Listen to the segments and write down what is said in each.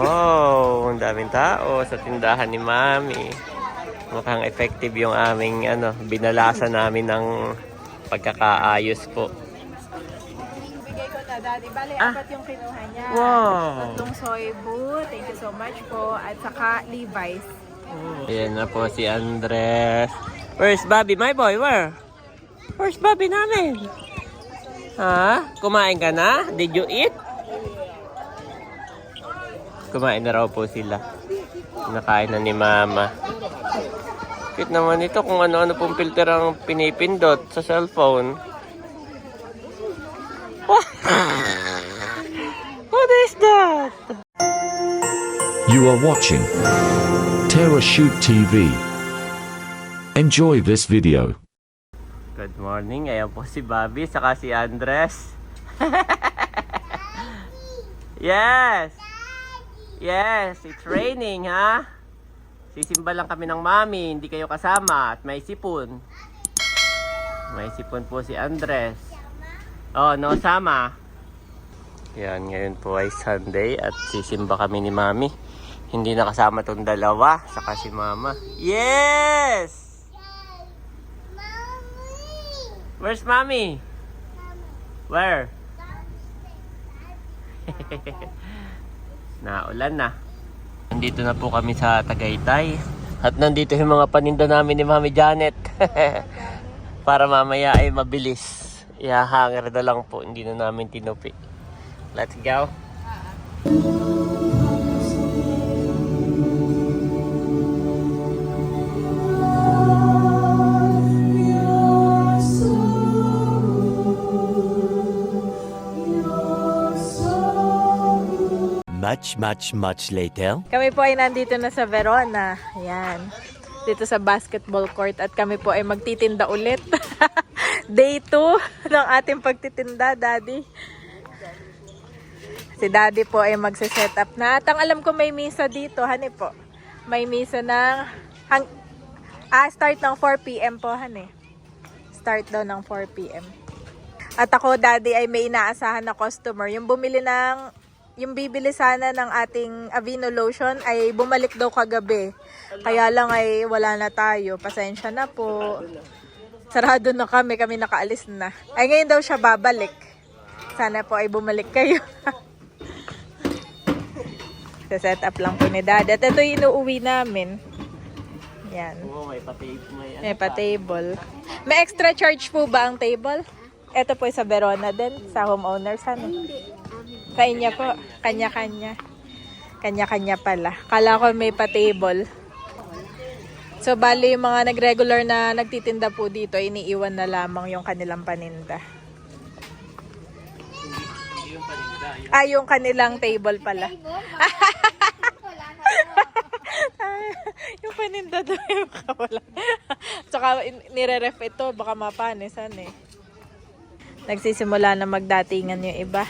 Wow, ang daming tao sa tindahan ni Mami. Mukhang effective yung aming ano, binalasa namin ng pagkakaayos po. Bigay ko na, Daddy. Bale, Ah. apat yung kinuha niya. Wow. Tatlong soy boot. Thank you so much po. At saka Levi's. Ayan na po si Andres. Where's Bobby, my boy? Where? Where's Bobby namin? Ha? Kumain ka na? Did you eat? Kumain na raw po sila. Nakain na ni Mama. Cute naman ito kung ano-ano pong filter ang pinipindot sa cellphone. What? What is that? You are watching Terra Shoot TV. Enjoy this video. Good morning. Ayan po si Bobby saka si Andres. yes. Yes, it's raining, ha? Sisimba lang kami ng mami, hindi kayo kasama at may sipon. May sipon po si Andres. Oh, no sama. Yan, ngayon po ay Sunday at sisimba kami ni mami. Hindi nakasama tong dalawa, saka si mama. Yes! Where's mommy? Where? Naulan na. Nandito na po kami sa Tagaytay. At nandito yung mga paninda namin ni Mami Janet. Para mamaya ay mabilis. Ihahanger na lang po. Hindi na namin tinupi. Let's go. Much, much, much later. Kami po ay nandito na sa Verona. Ayan. Dito sa basketball court at kami po ay magtitinda ulit. Day 2 ng ating pagtitinda, Daddy. Si Daddy po ay magse-set up na. At ang alam ko may misa dito, hani po. May misa ng hang, ah, start ng 4 p.m. po, hani. Start daw ng 4 p.m. At ako, Daddy, ay may inaasahan na customer. Yung bumili ng yung bibili sana ng ating Avino lotion ay bumalik daw kagabi. Kaya lang ay wala na tayo. Pasensya na po. Sarado na kami, kami nakaalis na. Ay ngayon daw siya babalik. Sana po ay bumalik kayo. Sa set up lang po ni Dad. At ito yung inuuwi namin. Yan. Oo, may pati may ano May pa-table. May extra charge po ba ang table? Ito po sa Verona din, sa homeowners. Ano? Sa inyo po. Kanya-kanya. Kanya-kanya pala. Kala ko may pa-table. So, bali yung mga nag-regular na nagtitinda po dito, iniiwan na lamang yung kanilang paninda. Ah, yung kanilang table pala. yung paninda doon yung kawala. Tsaka nire-ref ito, baka mapanisan eh. Nagsisimula na magdatingan yung iba.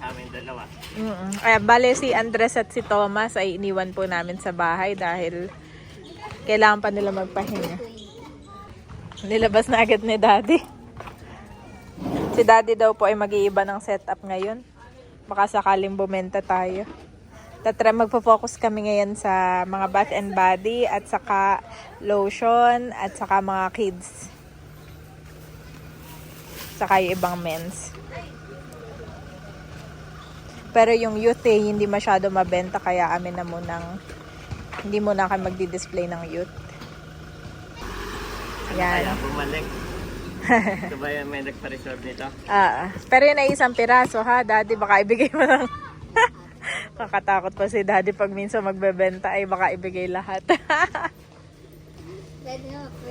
Kasama yung dalawa. Mm Kaya bale si Andres at si Thomas ay iniwan po namin sa bahay dahil kailangan pa nila magpahinga. Nilabas na agad ni Daddy. Si Daddy daw po ay mag-iiba ng setup ngayon. Baka sakaling bumenta tayo. Tatra magpo-focus kami ngayon sa mga bath and body at saka lotion at saka mga kids. Saka yung ibang men's. Pero yung youth eh, hindi masyado mabenta kaya amin na munang hindi muna kami magdi-display ng youth. Kaya Yan. bumalik. Ito ba yung may nagpa-reserve nito? Ah, pero yun ay isang piraso ha, daddy. Baka ibigay mo ng... Kakatakot pa si daddy pag minsan magbebenta ay baka ibigay lahat.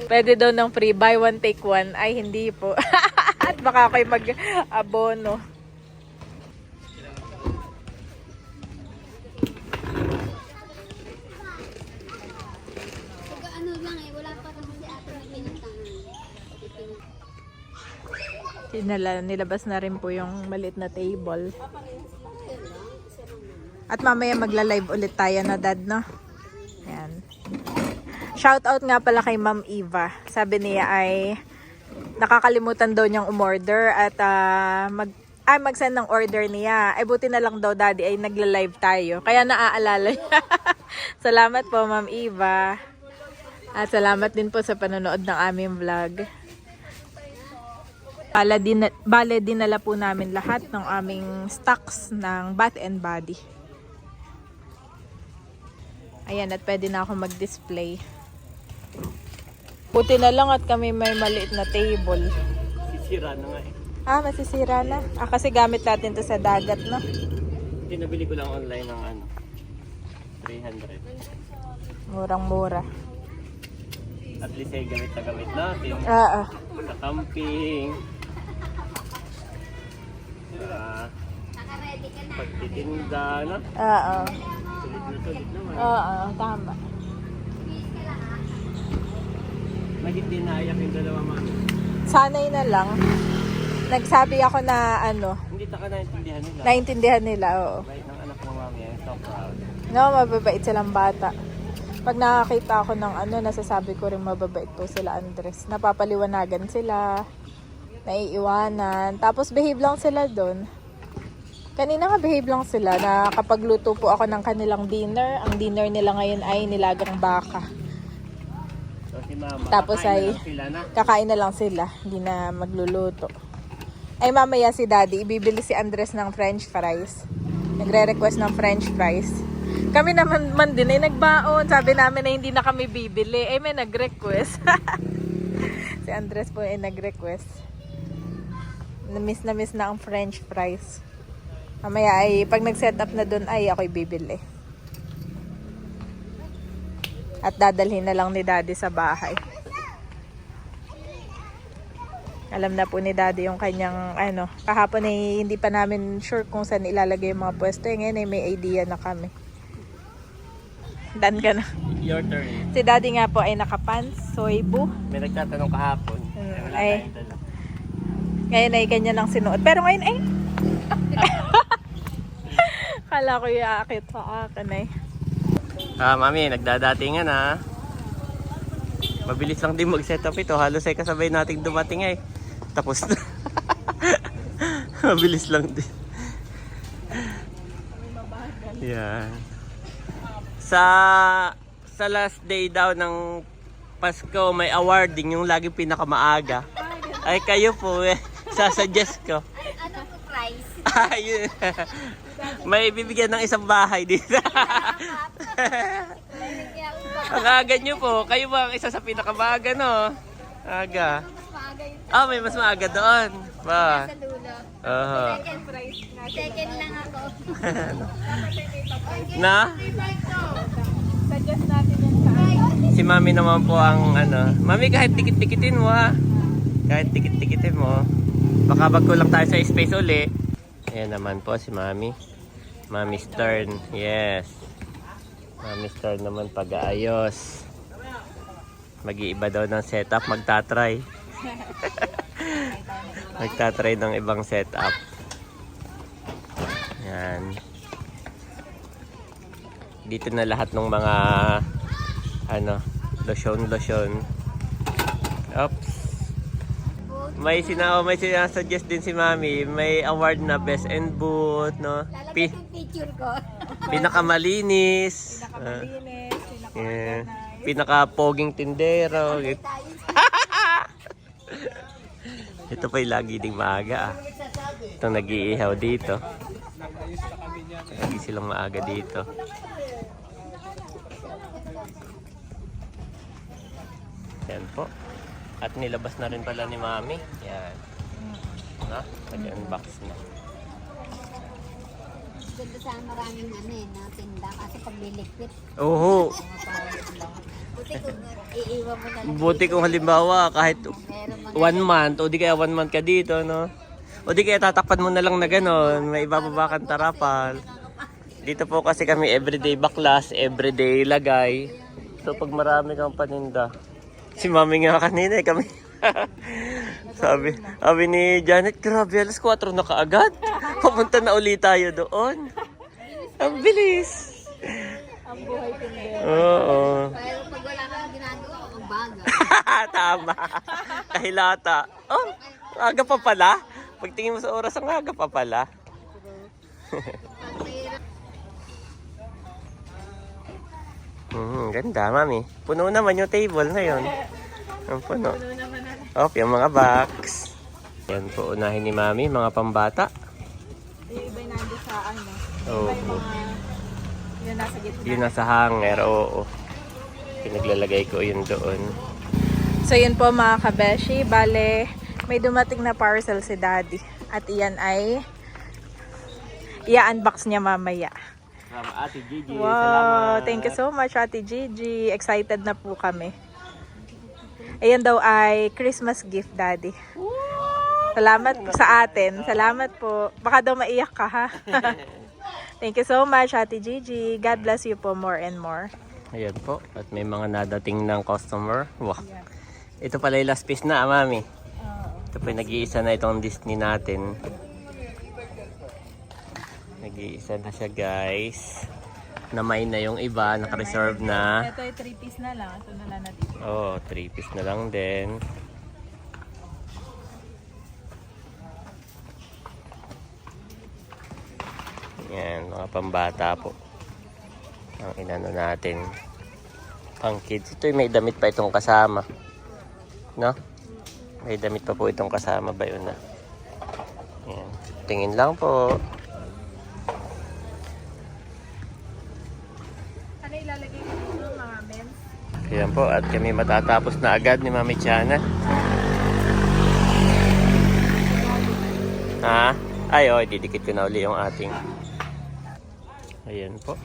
Pwede daw ng free buy one take one. Ay, hindi po. At baka ako'y mag-abono. Sinala, nilabas na rin po yung maliit na table. At mamaya magla-live ulit tayo na dad, no? Ayan. Shout out nga pala kay Ma'am Eva. Sabi niya ay nakakalimutan daw niyang umorder at ah, mag ay mag-send ng order niya. Ay buti na lang daw daddy ay nagla-live tayo. Kaya naaalala niya. salamat po Ma'am Eva. At salamat din po sa panonood ng aming vlog. Bale, din, bale dinala po namin lahat ng aming stocks ng Bath and Body. Ayan, at pwede na ako mag-display. Buti na lang at kami may maliit na table. Sisira na nga eh. Ah, masisira na. Ah, kasi gamit natin to sa dagat, no? Pinabili ko lang online ng ano. 300. Murang-mura. At least ay gamit na gamit natin. Ah, ah. Sa camping. Sa pagtitinda, no? Ah, ah. Sulit na sulit naman. Ah. Tama. Nagit din naiyak yung dalawa mami. Sanay na lang. Nagsabi ako na, ano, Hindi ta ka naintindihan nila. naintindihan nila, oo. Bait ng anak mo mami. I'm so proud. No, mababait silang bata. Pag nakakita ako ng ano, nasasabi ko rin mababait po sila Andres. Napapaliwanagan sila, naiiwanan. Tapos behave lang sila doon. Kanina nga behave lang sila na kapag luto po ako ng kanilang dinner, ang dinner nila ngayon ay nilagang baka. So si mama. Tapos ay- na. Kakain na lang sila, hindi na magluluto. Ay mamaya si daddy, ibibili si Andres ng french fries. Nagre-request ng french fries. Kami naman man din ay nagbaon. Sabi namin na hindi na kami bibili. Eh may nag-request. si Andres po ay nag-request. Na-miss na miss na ang french fries. Mamaya ay pag nag-set up na doon ay ako'y bibili. At dadalhin na lang ni daddy sa bahay. Alam na po ni daddy yung kanyang ano, kahapon ay hindi pa namin sure kung saan ilalagay yung mga pwesto. Eh, ngayon ay may idea na kami. Dan ka na. Your turn. Si daddy nga po ay nakapants, soy bu. May nagtatanong kahapon. Mm, wala ay. Ngayon ay kanya lang sinuot. Pero ngayon ay... Kala ko yung aakit sa akin eh. Ah, mami, nagdadatingan ha. Mabilis lang din mag-set up ito. Halos ay kasabay nating dumating eh. Tapos na. Mabilis lang din. Yan. Sa sa last day daw ng Pasko, may awarding yung laging pinakamaaga. Ay kayo po eh. Sasuggest ko. Ano po price? Ayun. may bibigyan ng isang bahay dito. Ang aga nyo po. Kayo ba ang isa sa pinakamaaga, no? Aga. Ah, may mas maaga doon. Ba? sa dulo. Aha. Second price. Second lang ako. Na? Suggest natin yung sa Si Mami naman po ang ano. Mami, kahit tikit-tikitin mo ha. Kahit tikit-tikitin mo. Baka bagkulang tayo sa space uli. Ayan naman po si Mami. Mami Stern. Yes. Mami Stern naman pag-aayos. Mag-iiba daw ng setup. Magtatry. Magtatry ng ibang setup. Yan. Dito na lahat ng mga ano, lotion, lotion. Oops. May sina may sinasuggest din si Mami, may award na best and boot, no? Lalagay Pi, yung picture ko. pinakamalinis. Ah, Linis, yeah. Pinaka-poging tindero. Tayo Ito pa'y lagi ding maaga ah. Ito nag-iihaw dito. Lagi silang maaga dito. Yan po. At nilabas na rin pala ni Mami. Yan. Na? Nag-unbox na. Ganda sa maraming ano eh, na tinda. Kasi pag lilikpit, Oo. buti kung iiwan mo na lang. Buti kung halimbawa kahit one month o di kaya one month ka dito, no? O di kaya tatakpan mo na lang na gano'n, may ibababa kang tarapal. Dito po kasi kami everyday baklas, everyday lagay. So pag marami kang paninda, si mami nga kanina eh, kami. sabi, sabi ni Janet, grabe, alas 4 na kaagad. Papunta na ulit tayo doon. Ang bilis. Ang buhay tindero. Oo. Pero pag wala kang ginagawa, ang baga. Tama. Kahilata. Oh, aga pa pala. Pagtingin mo sa oras, ang aga pa pala. Hmm, ganda, mami. Puno naman yung table ngayon. Ang puno. Op, yung mga box. Yan po, unahin ni mami, mga pambata. Yung iba yung nando sa ano. Oo. Iba yung mga... Yung nasa gitna. Yun nasa hanger, oo. Pinaglalagay ko yun doon. So yun po mga kabeshi, bale may dumating na parcel si daddy. At iyan ay i-unbox niya mamaya. Salamat, Ate Gigi. Wow, thank you so much Ate Gigi. Excited na po kami. Ayan daw ay Christmas gift daddy. Salamat po sa atin. Salamat po. Baka daw maiyak ka ha. thank you so much Ate Gigi. God bless you po more and more. Ayan po. At may mga nadating ng customer. Wow. Ito pala yung last piece na, mami. Ito po yung nag-iisa na itong Disney natin. Nag-iisa na siya, guys. Namay na yung iba. Naka-reserve na. Ito ay 3 piece na lang. Ito na lang natin. Oh, 3 piece na lang din. Yan, mga pambata po. Ang inano natin. Pang kids. Ito may damit pa itong kasama. No? May damit pa po itong kasama ba yun na? Yan. Tingin lang po. Ano ilalagay ko dito mga men's? Ayan po, at kami matatapos na agad ni Mami Chana. Ha? Ay, oh, didikit ko na uli yung ating. Ayan po.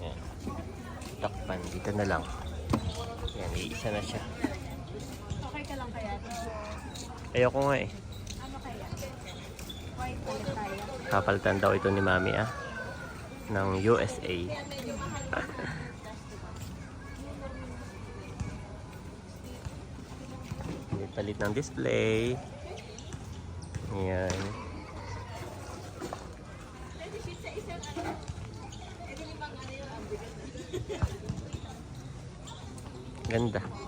Ayan. Takpan, dito na lang. Ayan, iisa na siya. Okay ka lang kaya? Ayoko nga eh. Ano kaya? Kapalitan daw ito ni Mami ah. Ng USA. Palit ng display. Ayan. Ganda.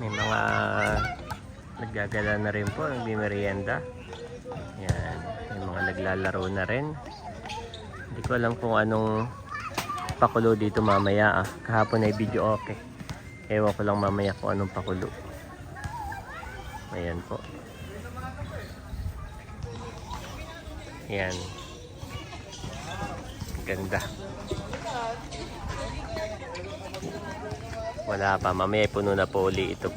May mga naggagala na rin po, nagmimerienda. Yan, may mga naglalaro na rin. Hindi ko alam kung anong pakulo dito mamaya ah. Kahapon ay video okay. Ewan ko lang mamaya kung anong pakulo. Ayan po. Yan. Ganda. Wala pa. Mamaya puno na po uli ito.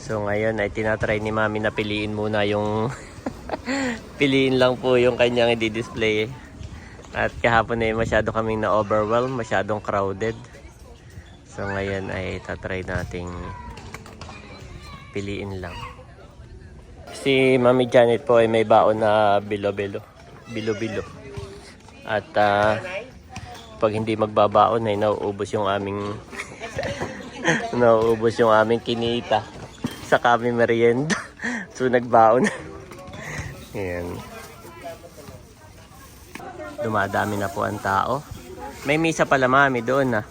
So ngayon ay tinatry ni Mami na piliin muna yung piliin lang po yung kanyang i-display. At kahapon ay masyado kaming na-overwhelm, masyadong crowded. So ngayon ay tatry nating piliin lang. Si Mami Janet po ay may baon na bilo-bilo. Bilo-bilo. At ah, pag hindi magbabaon ay nauubos yung aming nauubos yung aming kinita sa kami merienda. so nagbaon. Ayan. Dumadami na po ang tao. May misa pala mami doon na.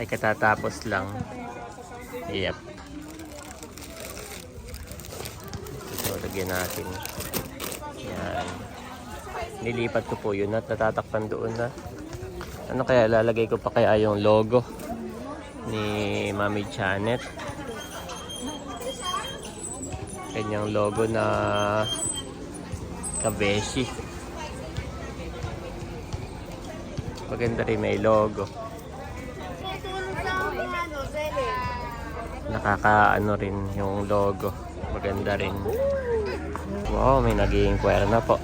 Ay katatapos lang. Yep. So lagyan natin. Yan. Nilipat ko po yun at natatakpan doon na. Ano kaya lalagay ko pa kaya yung logo ni Mami Janet. Kanyang logo na kabeshi. Maganda rin may logo. Nakaka ano rin yung logo. Maganda rin. Wow, may kwera na po.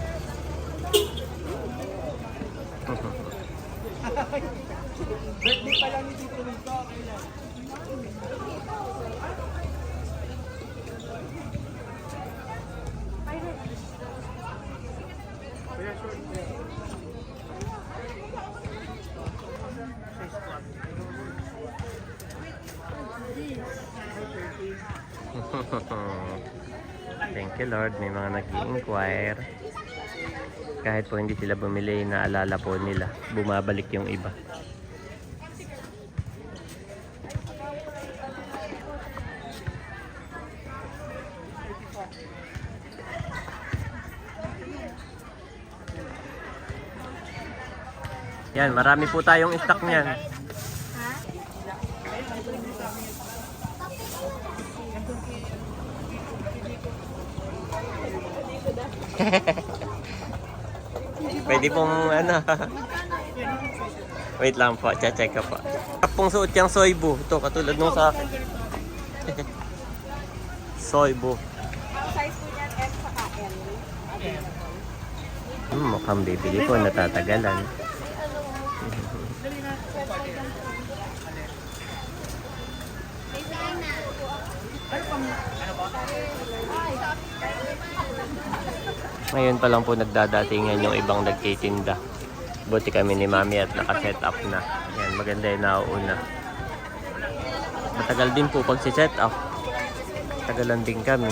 Thank you Lord, may mga nag-inquire. Kahit po hindi sila bumili, naalala po nila. Bumabalik yung iba. Yan, marami po tayong stock niyan. Pwede pong ano. Wait lang po, check ko po. Kapong suot yung soybo. Ito, katulad nung sa akin. soybo. Size po niyan M sa L. Hmm, mukhang bibili po, natatagalan. Ngayon pa lang po nagdadatingan yung ibang nagtitinda. Buti kami ni Mami at naka-set up na. Yan, maganda yung nauuna. Matagal din po pag si-set up. Tagalan din kami.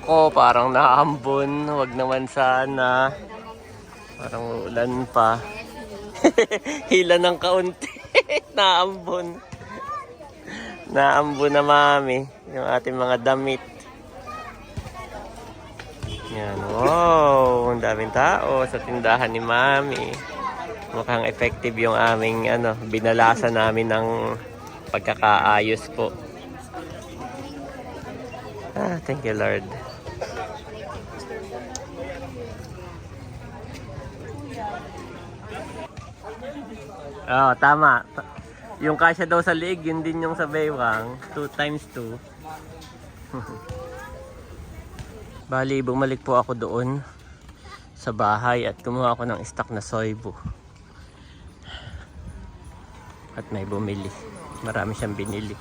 Ko parang naambon, wag naman sana. Parang ulan pa. Hila ng kaunti. naambon. Naambon na mami yung ating mga damit. Yan, wow, ang daming tao sa tindahan ni mami. Mukhang effective yung aming ano, binalasa namin ng pagkakaayos po. Ah, thank you Lord. Oo, tama. Yung kasya daw sa liig, yun din yung sa baywang. 2 times 2. Bali, bumalik po ako doon sa bahay at kumuha ako ng stock na soybo. At may bumili. Marami siyang binili.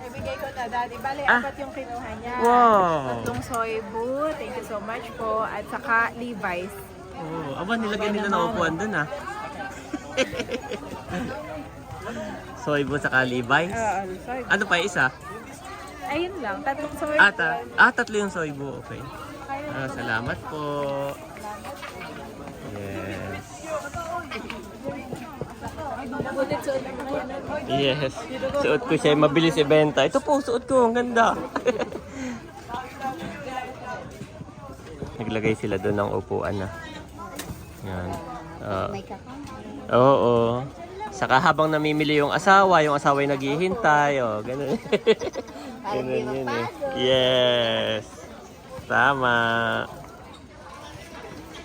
Ibigay ko na, Daddy. Bale, Ah. apat yung kinuha niya. Wow! Tatlong soybu. Thank you so much po. At saka Levi's. Oh, aba nilagyan nila ng upuan doon ah. Soybo sa Levi's. Oo, soybu. Ano pa isa? Ayun lang, tatlong soybu. Ah, ta ah, tatlo yung soybo. Okay. Ah, salamat po. Yes. Yes. Suot ko siya. Mabilis ibenta. Ito po, suot ko. Ang ganda. Naglagay sila doon ng upuan na. Yan. Ah, kakao. Oo. Saka habang namimili yung asawa, yung asawa yung naghihintay, oh, ganun. ganun yun eh. Yes. Tama.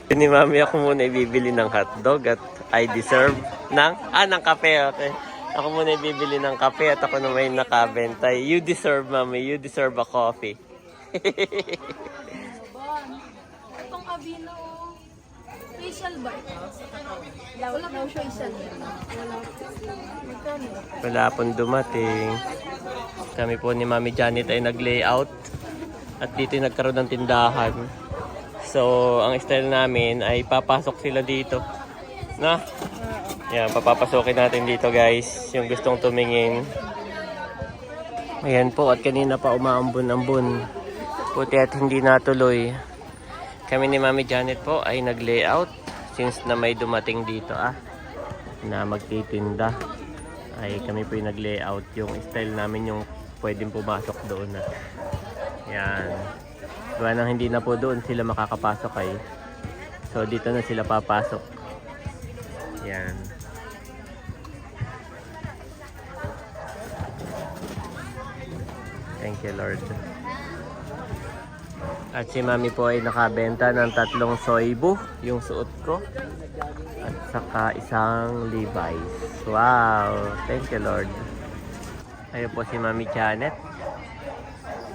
Ni mami ako muna ibibili ng hotdog at I deserve ng, ah, ng kape, okay. Ako muna ibibili ng kape at ako naman yung nakabenta. You deserve, mami. You deserve a coffee. Itong Avino, facial ba ito? Wala pong facial yan. Wala. Pong dumating. Kami po ni Mami Janet ay nag-layout. At dito nagkaroon ng tindahan. So, ang style namin ay papasok sila dito. Na? Yan, papapasokin natin dito guys. Yung gustong tumingin. Ayan po, at kanina pa umaambon-ambon. Puti at hindi natuloy. Kami ni Mami Janet po ay nag-layout since na may dumating dito ah na magtitinda ay kami po yung nag-layout. Yung style namin yung pwedeng pumasok doon na yan. Gawa nang hindi na po doon sila makakapasok ay. So dito na sila papasok. Yan. Thank you Lord at si mami po ay nakabenta ng tatlong soybo yung suot ko at saka isang Levi's. Wow! Thank you, Lord. Ayun po si Mami Janet.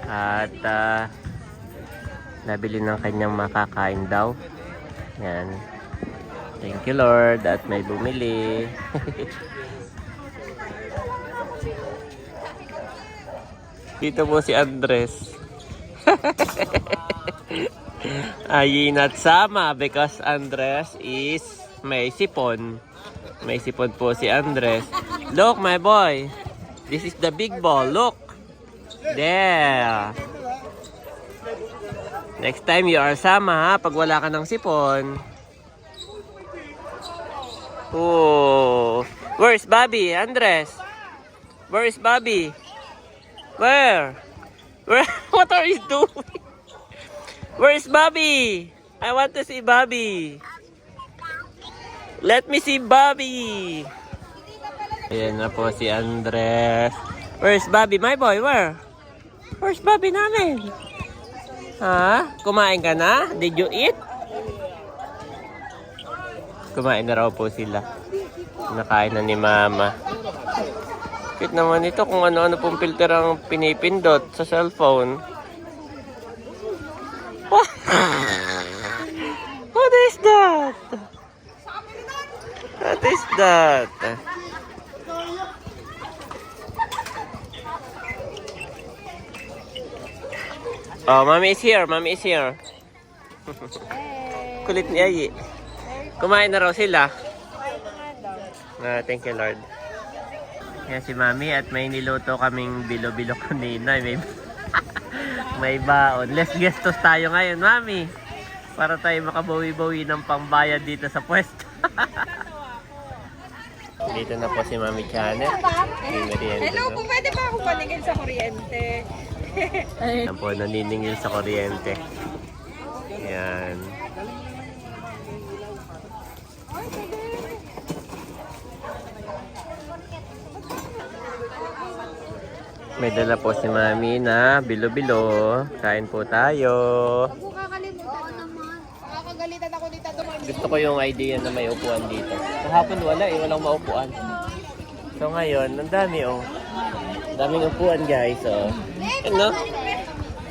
At ah, nabili ng kanyang makakain daw. Yan. Thank you, Lord. At may bumili. Dito po si Andres. Ay not sama because Andres is may sipon. May sipon po si Andres. Look, my boy. This is the big ball. Look. There. Next time you are sama ha, pag wala ka ng sipon. Oh. Where's Bobby? Andres? Where is Bobby? Where? Where? What are you doing? Where is Bobby? I want to see Bobby. Let me see Bobby. Ayan na po si Andres. Where's Bobby? My boy, where? Where's Bobby namin? Ha? Kumain ka na? Did you eat? Kumain na raw po sila. Nakain na ni Mama. Cute naman ito kung ano-ano pong filter ang pinipindot sa cellphone. What? What is that? What is that? Oh, mommy is here. Mommy is here. Kulit ni Ayi. Kumain na raw sila. Ah, thank you, Lord. Yan si Mami at may niluto kaming bilo-bilo kanina. May, may baon. Less gestos tayo ngayon, Mami. Para tayo makabawi-bawi ng pambayad dito sa pwesto. dito na po si Mami Janet. Hello po, pwede ba ako paningin sa kuryente? Yan po, naniningil sa kuryente. Yan. May dala po si Mami na bilo-bilo. Kain po tayo. Huwag kakalimutan naman. Nakakagalitan ako dito. Gusto ko yung idea na may upuan dito. Kahapon wala eh, walang maupuan. So ngayon, ang dami oh. Ang daming upuan guys oh. Ano?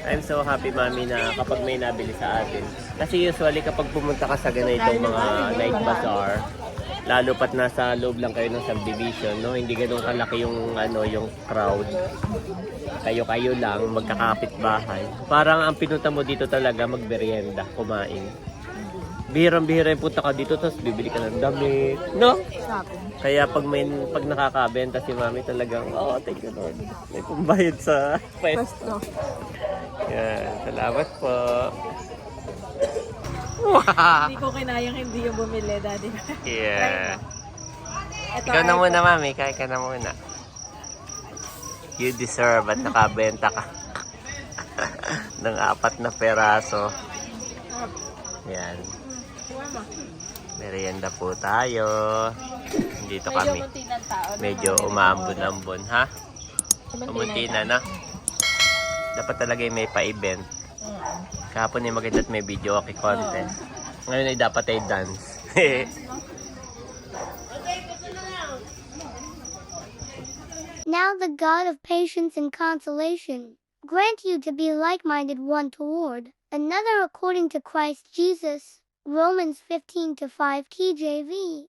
I'm so happy mami na kapag may nabili sa atin. Kasi usually kapag pumunta ka sa ganitong mga night bazaar, lalo pat nasa loob lang kayo ng subdivision, no? Hindi ganun kalaki yung ano, yung crowd. Kayo-kayo lang, magkakapit bahay. Parang ang pinunta mo dito talaga magmerienda, kumain. Bihirang-bihira yung punta ka dito, tapos bibili ka ng damit. No? Kaya pag may pag nakakabenta si mami talagang, oh, thank you Lord. May pambayad sa pwesto. Yan, salamat po. Hindi ko kinayang hindi yung bumili, daddy. Yeah. Ito, Ikaw na ito. muna, mami. Kaya ka na muna. You deserve at nakabenta ka ng apat na peraso. Yan. Merienda po tayo. Dito kami. Medyo umaambon-ambon, ha? Umunti na, na. Dapat talaga may pa-event. Kahapon ay maganda at may video okay contest. Ngayon ay dapat ay dance. Now the God of patience and consolation grant you to be like-minded one toward another according to Christ Jesus. Romans 15 to 5 KJV.